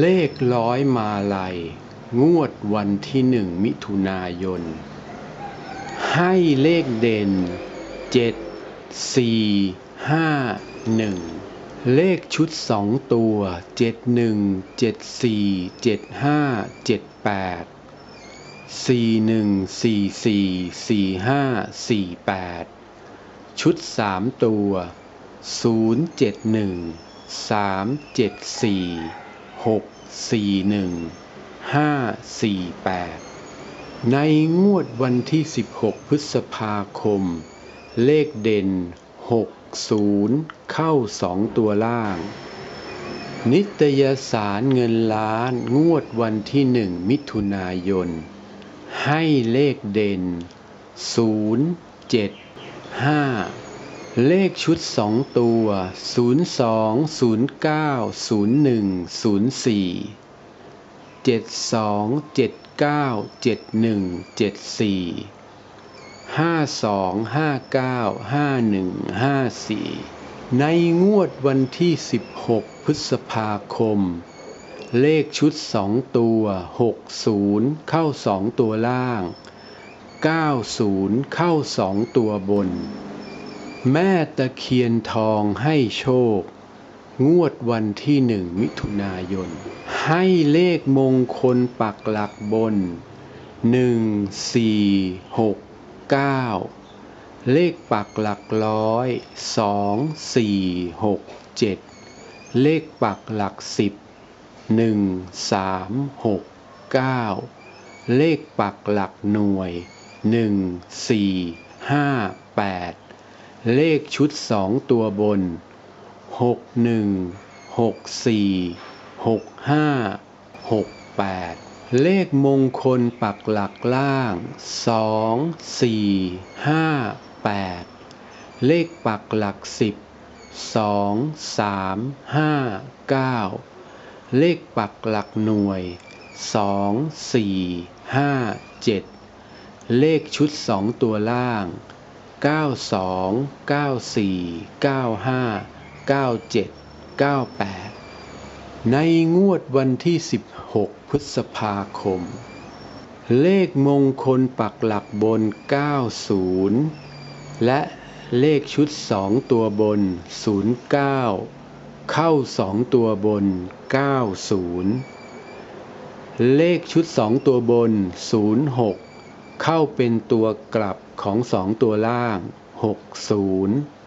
เลขร้อยมาลัย งวดวันที่หนึ่งมิถุนายน ให้เลขเด่นเจ็ดสี่ห้าหนึ่งเลขชุดสองตัวเจ็ดหนึ่งเจ็ดสี่เจ็ดห้าเจ็ดแปดสี่หนึ่งสี่สี่สี่ห้าสี่แปดชุดสามตัวศูนย์เจ็ด หกสี่หนึ่งห้าสี่แปดในงวดวันที่ 16 พฤษภาคม เลขเด่น 60 เข้าสองตัวล่าง นิตยสารเงินล้านงวดวันที่หนึ่งมิถุนายน ให้เลขเด่น 0 7 5 เลขชุดสองตัว 02 09 01 04 72 79 71 74 52 59 51 54 ในงวดวันที่ 16 พฤษภาคม เลขชุดสองตัว 60 เข้าสองตัวล่าง 90 เข้าสองตัวบน แม่ตะเคียนทองให้โชค งวดวันที่หนึ่งมิถุนายน ให้เลขมงคลปักหลักบน 1 4 6 9 เลขปักหลักร้อย 2 4 6 7 เลขปักหลักสิบ 1 3 6 9 เลขปักหลักหน่วย 1 4 5 8 เลขชุดสองตัวบนหกหนึ่งหกสี่หกห้าหกแปดเลขมงคลปักหลักล่างสองสี่ห้าแปดเลขปักหลักสิบสองสามห้าเก้าเลขปักหลักหน่วยสองสี่ห้าเจ็ดเลขชุดสองตัวล่าง 92 94 95 97 98ในงวดวันที่16พฤษภาคม เลขมงคลปักหลักบน 90 และเลขชุด2ตัวบน 09 เข้า2ตัวบน 90 เลขชุด2ตัวบน 06 เข้าเป็นตัวกลับของสองตัวล่าง 60